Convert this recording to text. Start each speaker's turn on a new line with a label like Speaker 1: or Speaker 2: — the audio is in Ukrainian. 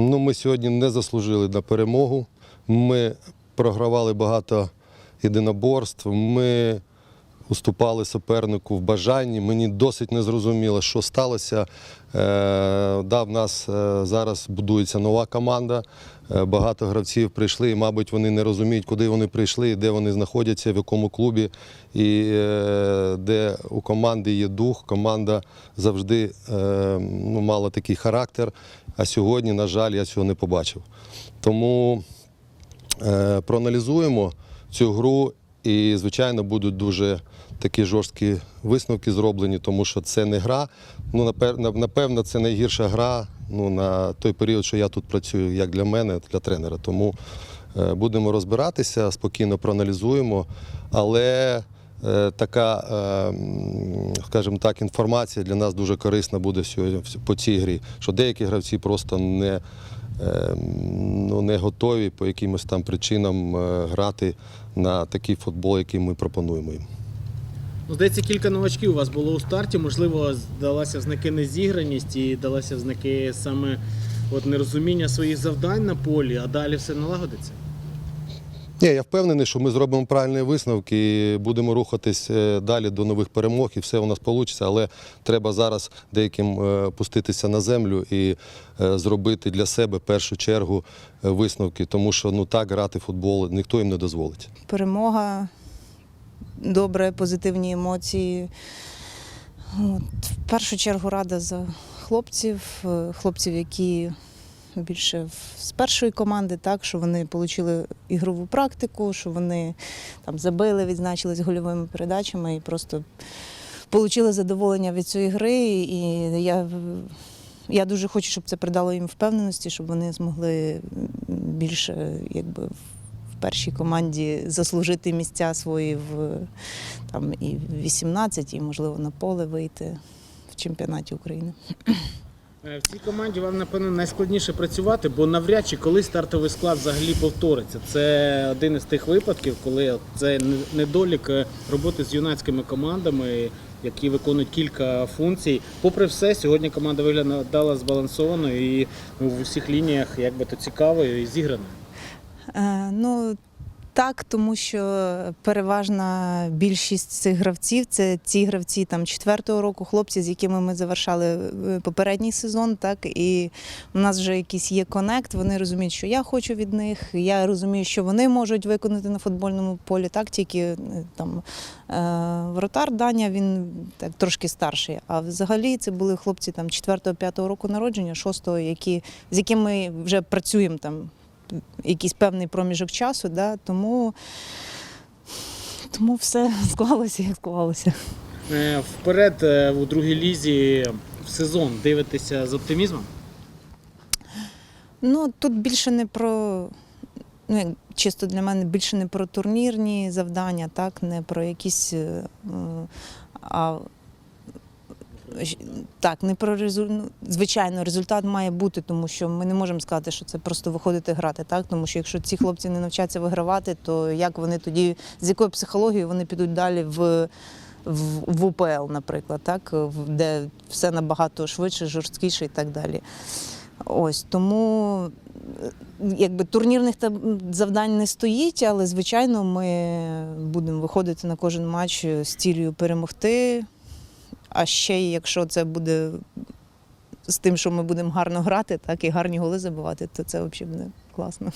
Speaker 1: Ну, ми сьогодні не заслужили на перемогу. Ми програвали багато єдиноборств. Ми уступали супернику в бажанні. Мені досить незрозуміло, що сталося. Е, да, в нас е, зараз будується нова команда. Е, Багато гравців прийшли, і, мабуть, вони не розуміють, куди вони прийшли, де вони знаходяться, в якому клубі, і де у команди є дух. Команда завжди ну, мала такий характер. А сьогодні, на жаль, я цього не побачив. Тому проаналізуємо цю гру, і, звичайно, будуть дуже такі жорсткі висновки зроблені, тому що це не гра. Ну, напевно, це найгірша гра ну, на той період, що я тут працюю, як для мене, для тренера. Тому е, будемо розбиратися, спокійно проаналізуємо. Але е, така, е, скажімо так, інформація для нас дуже корисна буде по цій грі, що деякі гравці просто не ну, не готові по якимось там причинам е, грати на такий футбол, який ми пропонуємо їм.
Speaker 2: Ну, здається, кілька новачків у вас було у старті. Можливо, здалася знаки незіграність і далася знаки саме от нерозуміння своїх завдань на полі, а далі все налагодиться.
Speaker 1: Ні, я впевнений, що ми зробимо правильні висновки і будемо рухатись е, далі до нових перемог, і все у нас вийде, але треба зараз деяким е, пуститися на землю і е, зробити для себе першу чергу висновки, тому що ну так грати в футбол ніхто їм не дозволить.
Speaker 3: перемога, добре, позитивні емоції. От, в першу чергу рада за хлопців, хлопців, які більше з першої команди, так, що вони отримали ігрову практику, що вони там забили, відзначились гольовими передачами і просто отримали задоволення від цієї гри. І я, я дуже хочу, щоб це придало їм впевненості, щоб вони змогли більше якби, в першій команді заслужити місця свої в там і в 18, і можливо на поле вийти в чемпіонаті України.
Speaker 2: Е, В цій команді вам, напевно, найскладніше працювати, бо навряд чи коли стартовий склад взагалі повториться. Це один із тих випадків, коли це недолік е, роботи з юнацькими командами, які виконують кілька функцій. Попри все, сьогодні команда виглядала збалансованою і в усіх лініях якби то цікавою і зіграною.
Speaker 3: Е, ну так, тому що переважна більшість цих гравців це ті гравці там четвертого року, хлопці, з якими ми завершали е, попередній сезон. Так і у нас вже якийсь є конект. Вони розуміють, що я хочу від них. Я розумію, що вони можуть виконати на футбольному полі. Так, тільки е, там е, вратар Даня, він так трошки старший. А взагалі це були хлопці там 4-5 року народження, 6-го, які з якими ми вже працюємо там якийсь певний проміжок часу, да, тому, тому все склалося, як склалося.
Speaker 2: Е, Вперед е, у другій лізі в сезон дивитеся з оптимізмом.
Speaker 3: Ну, тут більше не про, ну, чисто для мене, більше не про турнірні завдання, так, не про якісь. е, А, так, не про результат. Звичайно, результат має бути, тому що ми не можемо сказати, що це просто виходити грати, так? Тому що якщо ці хлопці не навчаться вигравати, то як вони тоді, з якою психологією вони підуть далі в. В, в УПЛ, наприклад, так, де все набагато швидше, жорсткіше і так далі. Ось тому якби турнірних завдань не стоїть, але звичайно ми будемо виходити на кожен матч з цілею перемогти. А ще якщо це буде з тим, що ми будемо гарно грати, так і гарні голи забивати, то це взагалі буде класно.